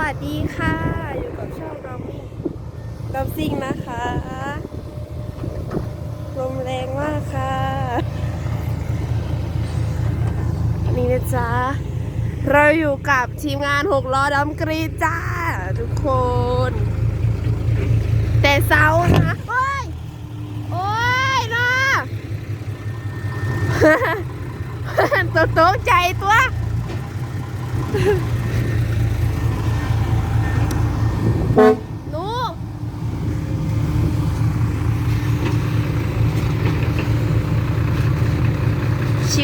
วัสดีค่ะ อยู่กับช่องดอมมิ่งดอมซิงนะคะ ลมแรงมากค่ะนี่นะจ๊ะ เราอยู่กับทีมงานหกล้อดำกรีจ้า ทุกคน แต่เสาร์นะโอ้ย โอ้ยนะตัวโตกใจตัว หนู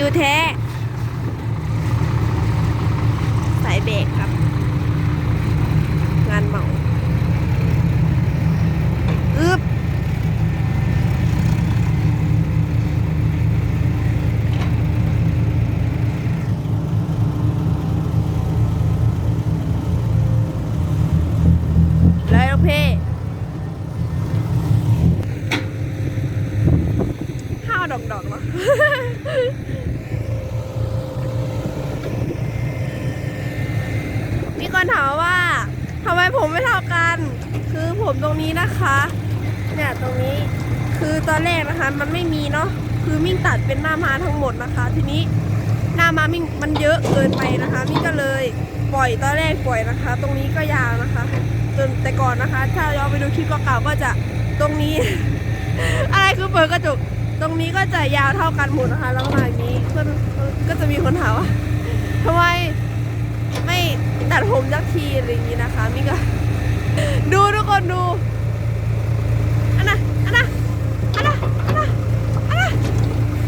ชิวแท้ สายเบรกครับ งานเหมาอึบเลยลูกพี่ห้าวดอกดอกๆเนาะ มีคนถามว่าทำไมผมไม่เท่ากัน คือ ผมตรงนี้นะคะ เนี่ยตรงนี้คือตอนแรกนะคะ มันไม่มีเนาะคือมิ่งตัดเป็นหน้ามาทั้งหมดนะคะ ทีนี้หน้ามามิ่งมันเยอะเกินไปนะคะ มิ่งก็เลยปล่อยตอนแรกปล่อยนะคะ ตรงนี้ก็ยาวนะคะจนแต่ก่อนนะคะ ถ้าย้อนไปดูคลิปเก่าๆก็จะตรงนี้ อะไรคือเปิดกระจกตรงนี้ก็จะยาวเท่ากันหมดนะคะ แล้วก็มาอย่างนี้ก็ก็จะมีคนถามว่าทำไมไม่ตัดผมสักทีอะไรอย่างนี้นะคะมิก็ ดูทุกคนดูอันน่ะอันน่ะอันน่ะอันน่ะอันน่ะ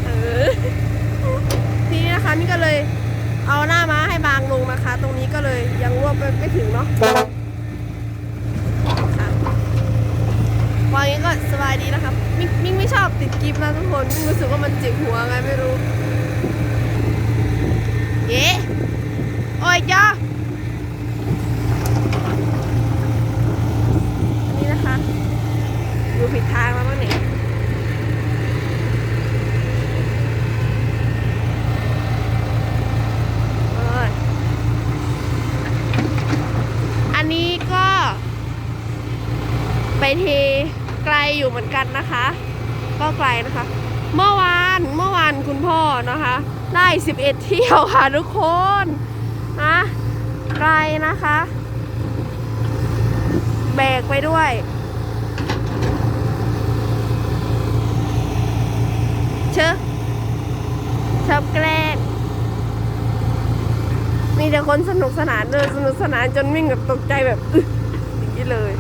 เออทีนี้นะคะมิก็เลยเอาหน้าม้าให้บางลงนะคะ ตรงนี้ก็เลยยังรวบไปไม่ถึงเนาะค่ะ วางอย่างนี้ก็สบายดีนะครับมิกมิกไม่ชอบติดกิฟต์นะทุกคนมิกรู้สึกว่ามันเจ็บหัวไงไม่รู้ เย้โอ้ยจ้าอันนี้นะคะ อยู่ผิดทางแล้วมั้งเนี่ยโอ้ยอันนี้ก็ ไป เทไกลอยู่เหมือนกันนะคะ ก็ไกลนะคะ เมื่อวานเมื่อวานคุณพ่อนะคะ ได้ 11 เที่ยวค่ะทุกคนนะไกลนะคะ แบกไปด้วยเชอะชอบแกล้งมีแต่คนสนุกสนานเลยสนุกสนานจนมิ่งแบบตกใจแบบอึอย่างนี้เลย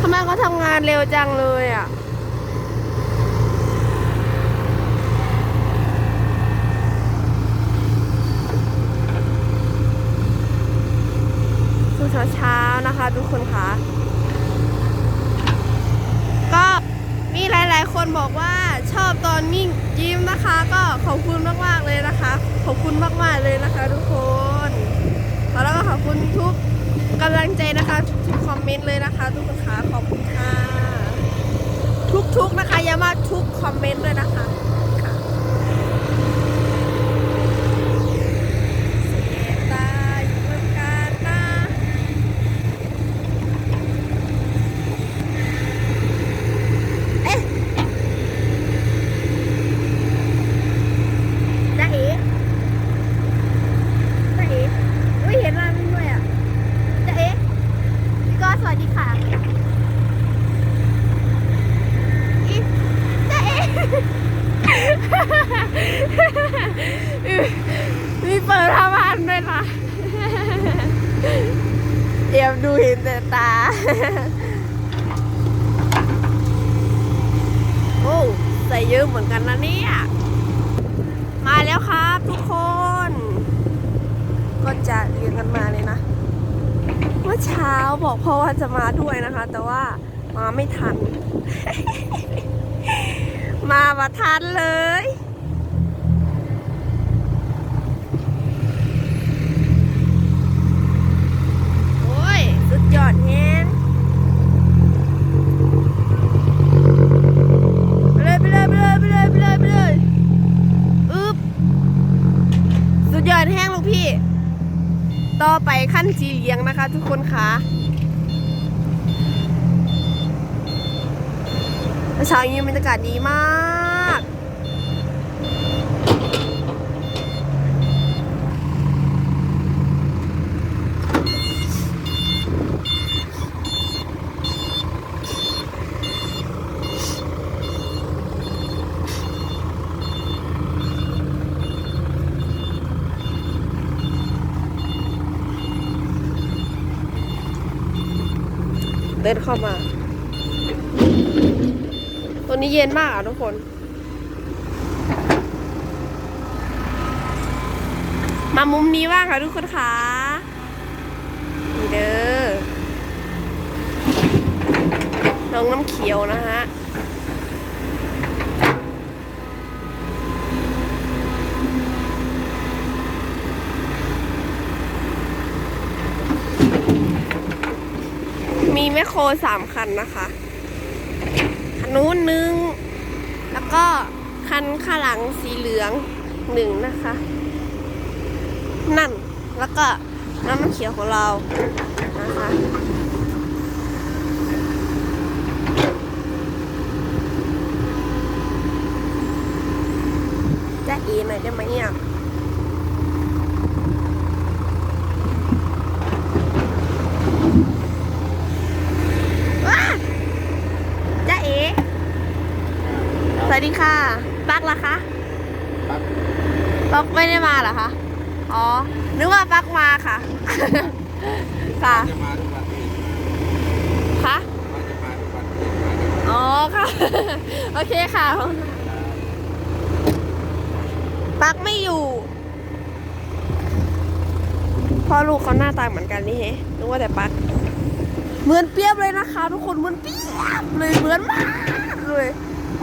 ทำ ไมเขาทำงานเร็วจังเลยอะสู่เช้าเช้าๆนะคะทุกคนคะก็มีหลายๆ คนบอกว่าชอบตอนมิ่งยิ้มนะคะ ก็ขอบคุณมากๆเลยนะคะ ขอบคุณมากๆเลยนะคะ ทุกคนแล้วก็ขอบคุณทุกกำลังใจนะคะ เมนต์เลยนะคะ ทุกคนคะขอบคุณค่ะ ทุกๆนะคะอย่ามาทุกคอมเมนต์เลยนะคะค่ะเสียตาอยู่บนการนะ เอ๊ะจ๊ะเอ๋จ๊ะเอ๋อุ้ยเห็นร้านนี้ด้วยอะจ๊ะเอ๋พี่ก็สวัสดีค่ะอีจ๊ะเอ๋ มีเปิดผ้าม่านด้วยนะเอ็มดูเห็นแต่ตา โอ้ใส่ เหมือนกันนะเนี่ย มาแล้วครับทุกคน ก็จะเรียนกันมาเลยนะ เมื่อเช้าบอกพ่อว่าจะมาด้วยนะคะ แต่ว่ามาไม่ทัน มามาทันเลย โอ้ย สุดยอดแฮง ไปเลยไปเลยไปเลยไปเลยไปเลยไปเลยอึ๊บสุด ดยอดแห้งลูกพี่ ต่อไปขั้ นจีเลียงนะคะ ทุกคนคะเช้านี้บรรยากาศดีมาก เต้นเข้ามาตัวนี้เย็นมากอะทุกคน มามุมนี้บ้างค่ะทุกคนคะนี่เด้อน้องน้ำเขียวนะฮะ คโครสามคันนะคะคันนู้นหนึ่งแล้วก็คันข้างหลังสีเหลืองหนึ่งนะคะ นั่นแล้วก็น้ำมันเขียวของเรานะคะจะเอหน่อยได้ไหมเนี่ย ว้าจ้าเอ๋ส วัสดีค่ะ ปักล่ะคะ ปั๊บปักไม่ได้มาเหรอคะ อ๋อ นึกว่าปักมาค่ะ ค่ะจะมาทุกวันที่คะว่าจะมาทุกวันที่มาทุกวันอ๋อค่ะ โอเคค่ะ ปักไม่อยู่ พ่อลูกเขาหน้าตาเหมือนกันนี่เฮ้นึกว่าแต่ปัก เหมือนเปรียบเลยนะคะ ทุกคน เหมือนเปรียบเลย เหมือนมากเลย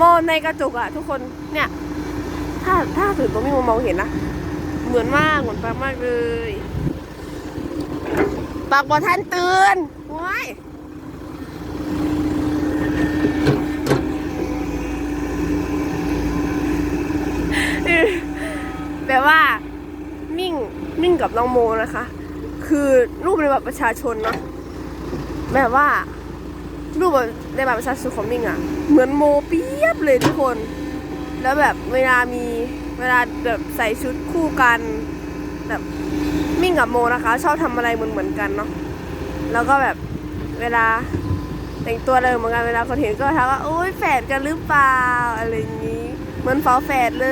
มองในกระจกอะทุกคนเนี่ย ถ้าถ้าถึงตรงนี้มองเห็นนะเหมือนมากเหมือนปักมากเลยปักบอท่านเตือนว้ายแบบว่ามิ่งมิ่งกับน้องโมนะคะ คือรูปในบัตรประชาชนเนาะแบบว่ารูปในบั ตรประชาชนของมิ่งอะเหมือนโมเปียบเลยทุกคน แล้วแบบเวลามีเวลาแบบใส่ชุดคู่กันแบบมิ่งกับโมนะคะ ชอบทำอะไรเหมือนเหมือนๆกันเนาะแล้วก็แบบเวลาแต่งตัวเลยเหมือนกันเวลาคนเห็นก็ทักว่าโอ้ยแฝดกันหรือเปล่าอะไรอย่างนี้เหมือนฝาแฝดเล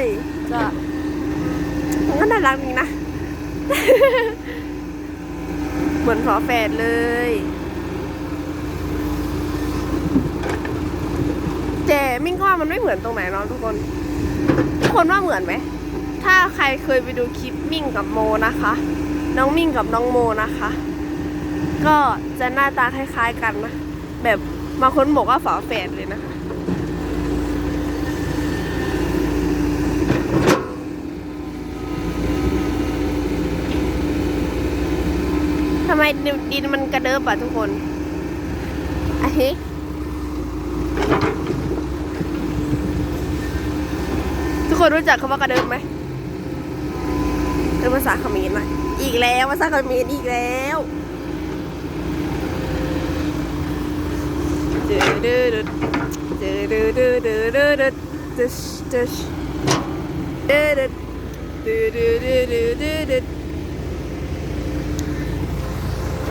ยก็มันก็น่ารักดีนะ เหมือนฝาแฝดเลย แต่มิ่งก็ว่ามันไม่เหมือนตรงไหนเนาะทุกคน ทุกคนว่าเหมือนไหม ถ้าใครเคยไปดูคลิปมิ่งกับโมนะคะ น้องมิ่งกับน้องโมนะคะ ก็จะหน้าตาคล้ายๆกันนะ แบบบางคนบอกว่าฝาแฝดเลยนะคะทำไมดินมันกระเดิบอะทุกคนอะเฮ้ กคนรู้จักคำว่ากระเดิบไหมเป็นภาษาเขมรนะอีกแล้วภาษาเขมรอีกแล้วเดือดเดือดเดือดเดือดเดือดเดือดเดือดเดือดเดือดเดือดเดือดเดือดเดือดเดือดเดือดเดือดเดือดเดือด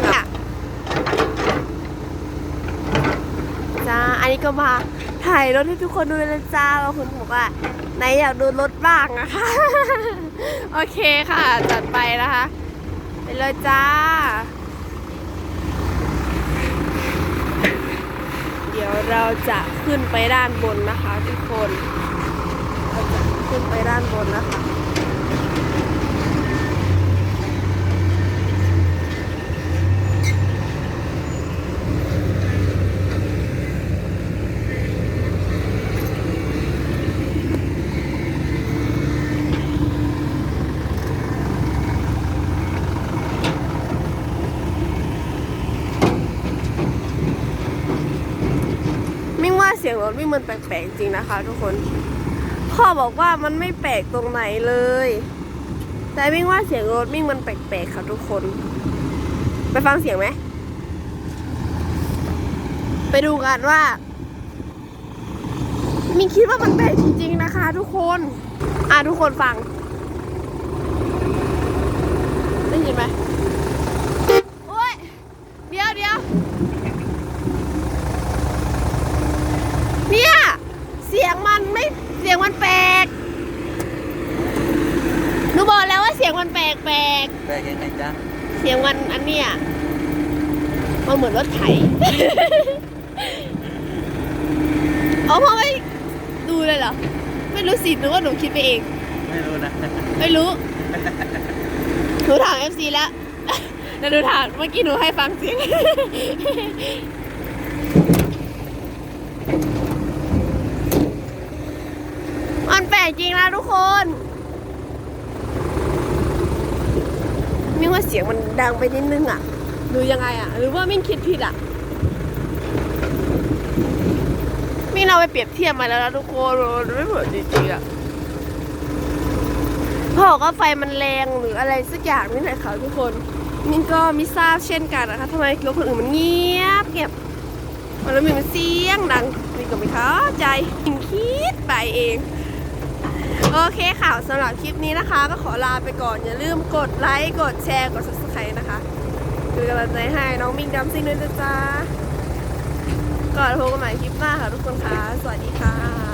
ค่ะจ้าอันนี้ก็มาถ่ายรถให้ทุกคนดูเลยจ้าบางคนบอกว่า ไหนอยากดูรถบ้างนะคะ โอเคค่ะ จัดไปนะคะ ไปเลยจ้า เดี๋ยวเราจะขึ้นไปด้านบนนะคะทุกคน เราจะขึ้นไปด้านบนนะคะ เสียงรถมิ่งมันแปลกๆจริงนะคะ ทุกคน พ่อบอกว่ามันไม่แปลกตรงไหนเลย แต่มิ่งว่าเสียงรถมิ่งมันแปลกๆค่ะทุกคน ไปฟังเสียงไหม ไปดูกันว่ามิ่งคิดว่ามันแปลกจริงๆนะคะ ทุกคน อะทุกคนฟัง ได้ยินไหมโอ้ย เดี๋ยวเดี๋ยวเนี่ย เสียงมันไม่ เสียงมันแปลก หนูบอกแล้วว่าเสียงมันแปลกแปลก แปลกยังไงจ๊ะ เสียงมันอัน เนี้ยมันเหมือนรถไถ เอาพ่อไม่ดูเลยเหรอ ไม่รู้สิหนูว่าหนูคิดไปเอง ไม่รู้นะ ไม่รู้ หนูถาม FC แล้วแล้วหนูถามเมื่อกี้หนูให้ฟังเสียง มันแปลกจริงนะทุกคน มิ่งว่าเสียงมันดังไปนิดนึงอะหรือยังไงอะ หรือว่ามิ่งคิดผิดอะ มิ่งเราไปเปรียบเทียบมาแล้วนะทุกคนมันไม่เหมือนจริงๆอะพ่อบอกว่าไฟมันแรงหรืออะไรสักอย่างนี่แหละค่ะทุกคน มินก็ไม่ทราบเช่นกันนะคะทำไมรถคนอื่นมันเงียบเงียบมันแล้วมีมันเสียงดังมินก็ไม่เข้าใจมินคิดไปเอง โอเคค่ะสำหรับคลิปนี้นะคะ ก็ขอลาไปก่อนอย่าลืมกดไลค์กดแชร์กด subscribe นะคะคือกำลังใจให้น้องมิงดำซิงด้วยนะจ้าก่อนพบกันใหม่คลิปหน้าค่ะทุกคนค่ะสวัสดีค่ะ